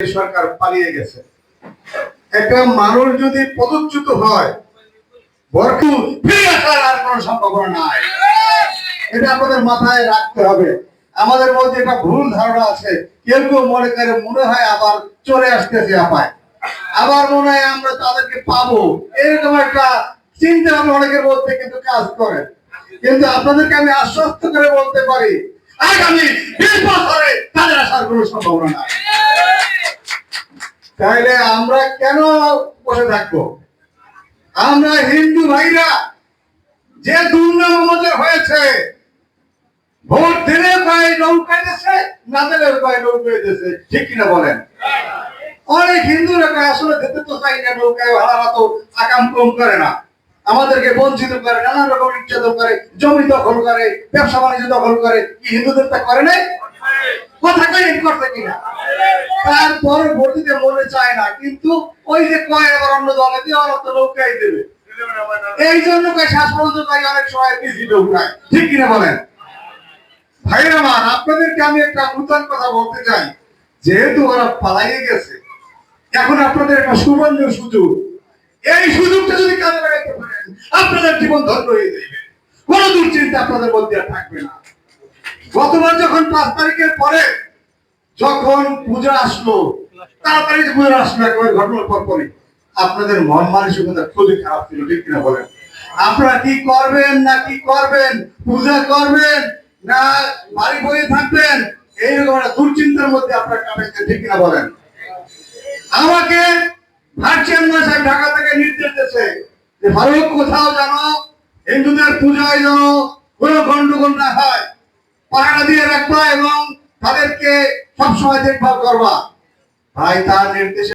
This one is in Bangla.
সরকার পালিয়ে গেছে। একটা মানুষ যদি পদচ্যুত হয় মাথায় রাখতে হবে। আমাদের মধ্যে একটা ভুল ধারণা আছে। কেউ কেউ মনে করে মনে হয় আবার চলে আসতেছে আপায় আবার মনে হয় আমরা তাদেরকে পাবো। এরকম একটা চিন্তা অনেকের মধ্যে কিন্তু কাজ করে। কিন্তু আপনাদেরকে আমি আশ্বস্ত করে বলতে পারি, আগামী বিশ বছরে তাদের আসার কোনো সম্ভাবনা নাই। তাইলে আমরা কেন বসে থাকব? আমরা হিন্দু ভাইরা যে দুর্নাম আমাদের হয়েছে, ভোট দিলে কয় নৌকায় দেশে না দিলে কয় নৌকায় দেশে ঠিক কিনা বলেন? অনেক হিন্দুরা কয় আসলে দিতে তো চাই না, নৌকায় ভাড়া তো আকাম কম করে না। আমাদেরকে বঞ্চিত করে নানা রকম নির্যাতন করে, জমি দখল করে, ব্যবসা বাণিজ্য দখল করে, কি হিন্দুদের তা করে নাই? কথা কই করতে কিনা? তারপরে ভোট দিতে মনে চায় না, কিন্তু ওই যে কয় আবার অন্য দলে দিয়ে ওরা তো নৌকায় দেবে। এই জন্য তাই অনেক সময় বিজি নৌকায় ঠিক কিনা বলেন? ভাইরা আমার আপনাদেরকে আমি একটা নূতন কথা বলতে চাই। যেহেতু ওরা পালাইয়ে গেছে, এখন আপনাদের একটা সুবর্ণ সুযোগ। এই সুযোগটা যদি কাজে লাগাইতে পারেন, আপনাদের জীবন ধন্য হয়ে যাবে কোনো দুশ্চিন্তা আপনাদের মধ্যে থাকবে না। গতবার যখন পাঁচ তারিখের পরে যখন পূজা আসলো, তাড়াতাড়ি পূজা আসলো একেবারে ঘটনার পর পরে আপনাদের মন মানসিকতা খুবই খারাপ ছিল, ঠিক কিনা বলেন? আপনারা কি করবেন না কি করবেন? পূজা করবেন না বাড়ি বয়ে থাকবেন? এইরকম একটা দুশ্চিন্তার মধ্যে আপনারা কাটাইছেন, ঠিক কিনা বলেন? আমাকে চেয়ারম্যান সাহেব ঢাকা থেকে নির্দেশ দিয়েছে যে ফারুক কোথাও যেন হিন্দুদের পূজায় যেন কোনো গন্ডগোল না হয়। পাহারা দিয়ে রাখবা এবং তাদেরকে সবসময় দেখভাল করবা। ভাই তার নির্দেশে